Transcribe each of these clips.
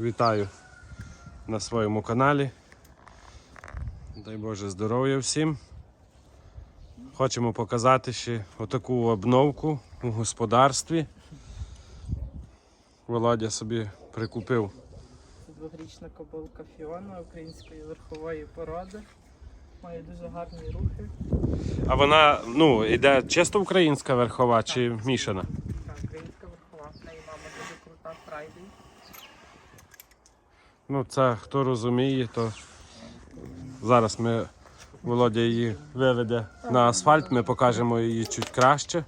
Вітаю на своєму каналі. Дай Боже здоров'я всім. Хочемо показати ще отаку обновку у господарстві. Володя собі прикупив. Це двохрічна кобилка Фіона української верхової породи. Має дуже гарні рухи. А вона ну, йде чисто українська верхова чи мішана? Так, українська верхова. В неї мама дуже крута Фрайдей. Ну, це хто розуміє, то зараз ми Володя її виведе на асфальт, ми покажемо її чуть краще.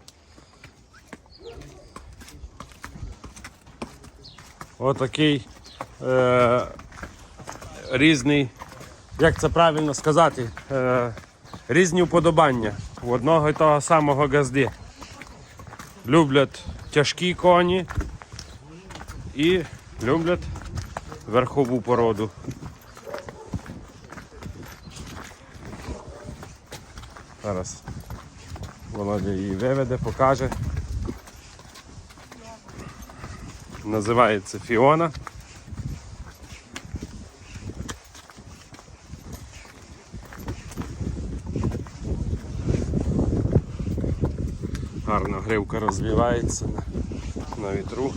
Отакий е, різний, як це правильно сказати, е, різні вподобання у одного і того самого газди. Люблять тяжкі коні і люблять верхову породу. Зараз Володя її виведе, покаже. Називається Фіона. Гарно гривка розвивається на вітру.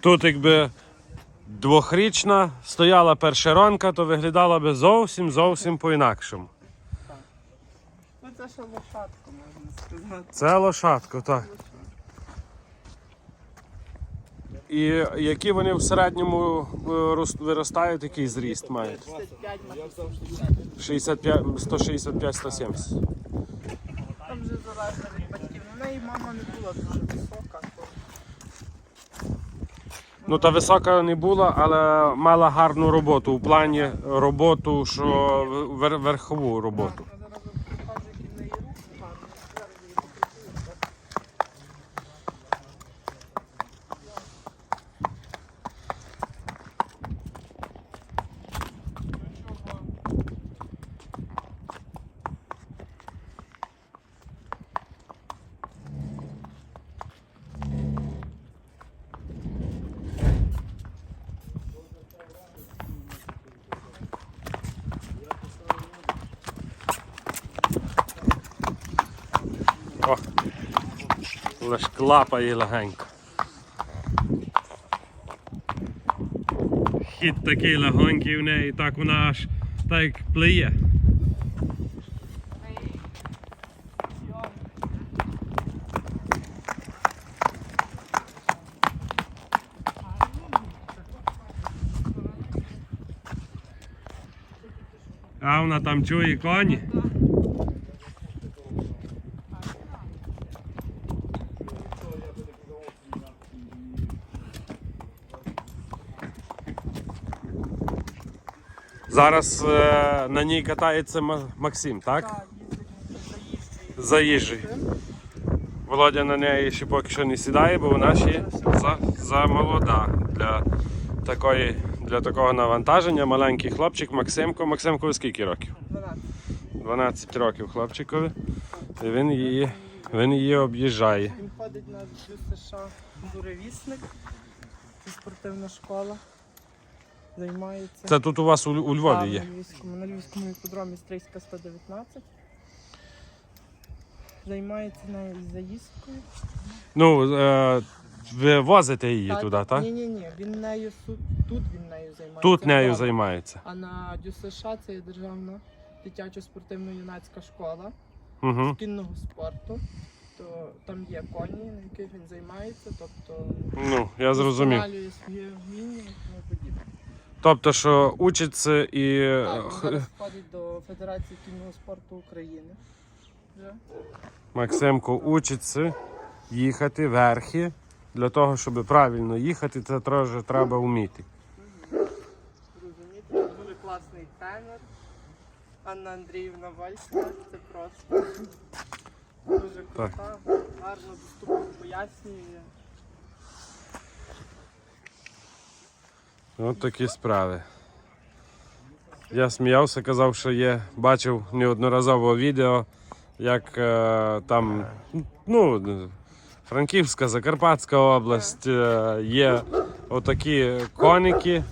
Тут якби двохрічна стояла першеронка, то виглядала би зовсім зовсім по-інакшому. Ну це ще лошадка, можна сказати. Це лошадко, так. І які вони в середньому е, виростають, який зріст мають? 35 на 65, 165, 170. Там вже залежно від батьків. Ну, в неї мама не була дуже висока, Ну та висока не була, але мала гарну роботу у плані роботу, що вер- верхову роботу. я зараз вам покажу, який в неї рух гарний. Зараз я її покажу. О, лиш клапає легенько. Хід такий легонький в неї, так вона аж так плиє. А вона там чує коні. Зараз е, на ній катається Максим, так? Так, за Заїжджий. Володя на неї ще поки що не сідає, бо вона ще за, за молода для, такої, для такого навантаження. Маленький хлопчик Максимко. Максимкові скільки років? 12. 12 років хлопчикові. І він її, він її об'їжджає. Він ходить на США буревісник. Це спортивна школа. Займається. Це тут у вас у, у Львові є. На Львівському, на Львівському іпподромі Стрийська 119. Займається нею заїздкою. Ну, е, ви возите її туди, так? Ні, ні, ні. Він нею су- тут він нею займається. Тут нею займається. А на Дю США це є державна дитячо-спортивно-юнацька школа Угу. кінного спорту. То там є коні, на яких він займається, тобто Ну, я зрозумів. вдосконалює своє вміння і тому подібне. Тобто, що учиться і. е, Так, він зараз входить до Федерації кінного спорту України. Вже. Максимко учиться їхати верхи. Для того, щоб правильно їхати, це теж треба вміти. Розумієте, дуже класний тренер. Анна Андріївна Вальська, це просто дуже крута, гарно, доступно пояснює. От такі справи. Я сміявся, казав, що є, бачив неодноразово відео, як е, там, ну, Франківська, Закарпатська область, е, є отакі коники.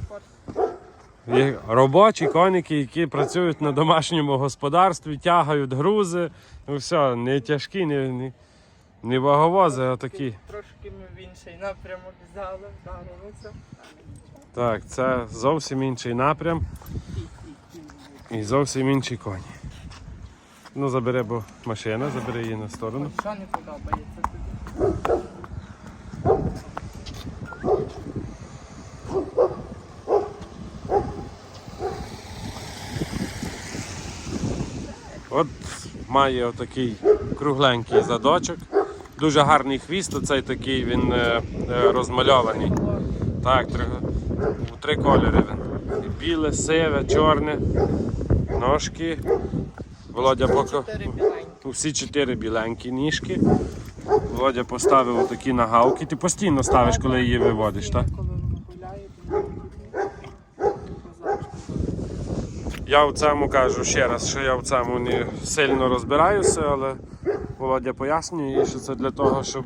Є робочі коники, які працюють на домашньому господарстві, тягають грузи. Ну все, не тяжкі, не, не, не ваговози, а такі. Трошки ми в інший напрямок взяли, вдарилися. Так, це зовсім інший напрям і зовсім інші коні. Ну, забери, бо машина, забери її на сторону. Що не подобається тобі? От має отакий кругленький задочок. Дуже гарний хвіст, оцей такий він е, е, розмальований. Так, три, три кольори він. І Біле, сиве, чорне, ножки. Володя поки. Всі чотири біленькі ніжки. Володя поставив отакі нагавки. Ти постійно ставиш, коли її виводиш, так? Я в цьому кажу ще раз, що я в цьому не сильно розбираюся, але Володя пояснює, що це для того, щоб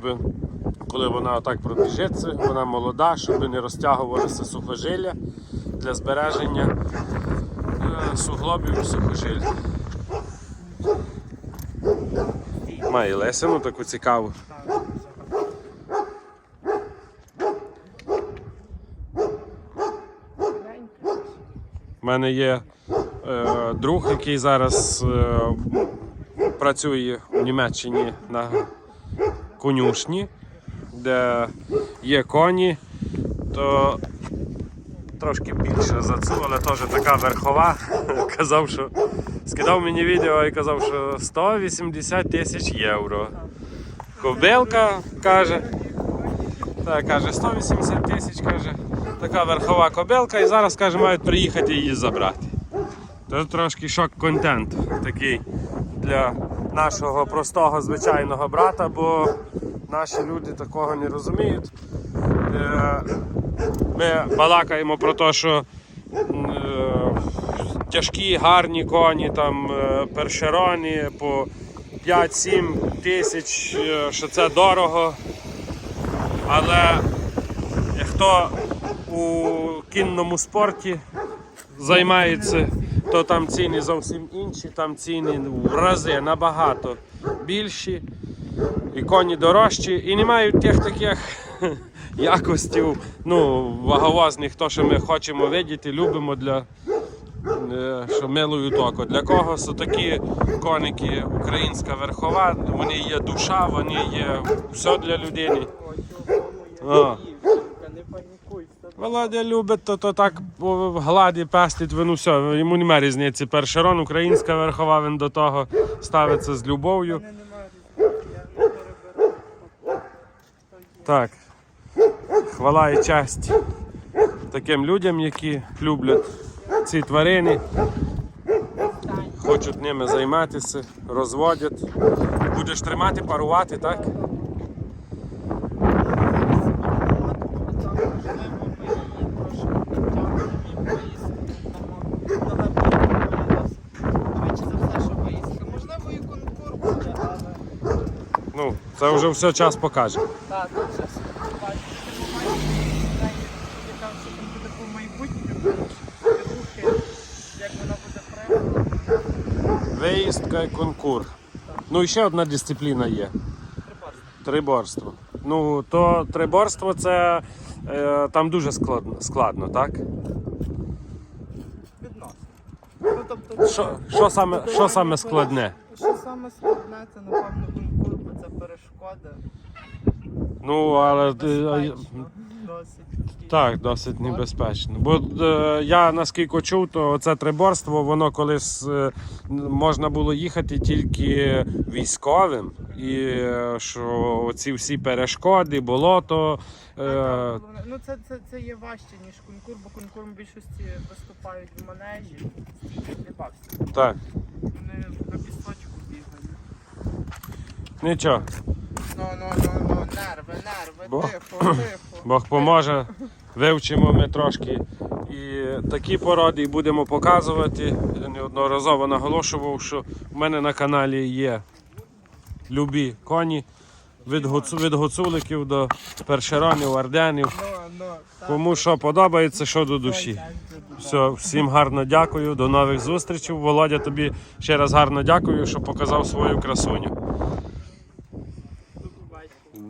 коли вона отак пробіжиться, вона молода, щоб не розтягувалися сухожилля для збереження е, суглобів і сухожиль. Має лесину таку цікаву. У мене є е, друг, який зараз е, працює у Німеччині на конюшні, де є коні, то трошки більше за цю, але теж така верхова. Казав, що скидав мені відео і казав, що 180 тисяч євро. Кобилка каже. Так, каже, 180 тисяч, каже, така верхова кобилка, і зараз каже, мають приїхати її забрати. Це трошки шок-контент такий для нашого простого звичайного брата, бо наші люди такого не розуміють. Е, Ми балакаємо про те, що е, тяжкі, гарні коні, там е, першероні по 5-7 тисяч, що це дорого. Але хто у кінному спорті займається, то там ціни зовсім інші, там ціни в рази набагато більші, і коні дорожчі, і не мають тих таких якостів, ну, ваговозних, то, що ми хочемо видіти, любимо для. е, Що милують око. Для когось такі коники українська верхова, вони є душа, вони є все для людини. А. Володя любить, то, то так в гладі пестить, він все, йому немає різниці. Першерон, українська верхова, він до того ставиться з любов'ю. мене немає різниці, я не перебираю. Так. Хвала і честь таким людям, які люблять ці тварини, хочуть ними займатися, розводять. Будеш тримати, парувати, так? Ну, це вже все час покаже. так, тут все побачите. Я що там буде по майбутньому, рухи, як вона буде правильно. Виїздка і конкур. Ну і ще одна дисципліна є. Триборство. Ну, то триборство це е, там дуже складно, складно, так? Відносно. Ну, тобто, Що, що, саме, що саме складне? Що саме складне, це напевно перешкода. Ну, але е, Безпечно, досить. так, досить небезпечно. Бо е, я наскільки чув, то це триборство, воно колись е, можна було їхати тільки військовим. І е, що ці всі перешкоди, болото. Е, Ну це, це, це є важче, ніж конкур, бо конкур в більшості виступають в манежі, не бався. так, Вони на пісочку бігають. нічого. Ну, ну, ну, ну, нерви, нерви, Бо- тихо, тихо. Бог поможе, вивчимо ми трошки і такі породи і будемо показувати. Я неодноразово наголошував, що в мене на каналі є любі коні. Від, гуцу, від гуцуликів до першеронів, арденів. Ну, ну, так. Кому що подобається, що до душі. Все, всім гарно дякую, до нових зустрічей. Володя, тобі ще раз гарно дякую, що показав свою красуню.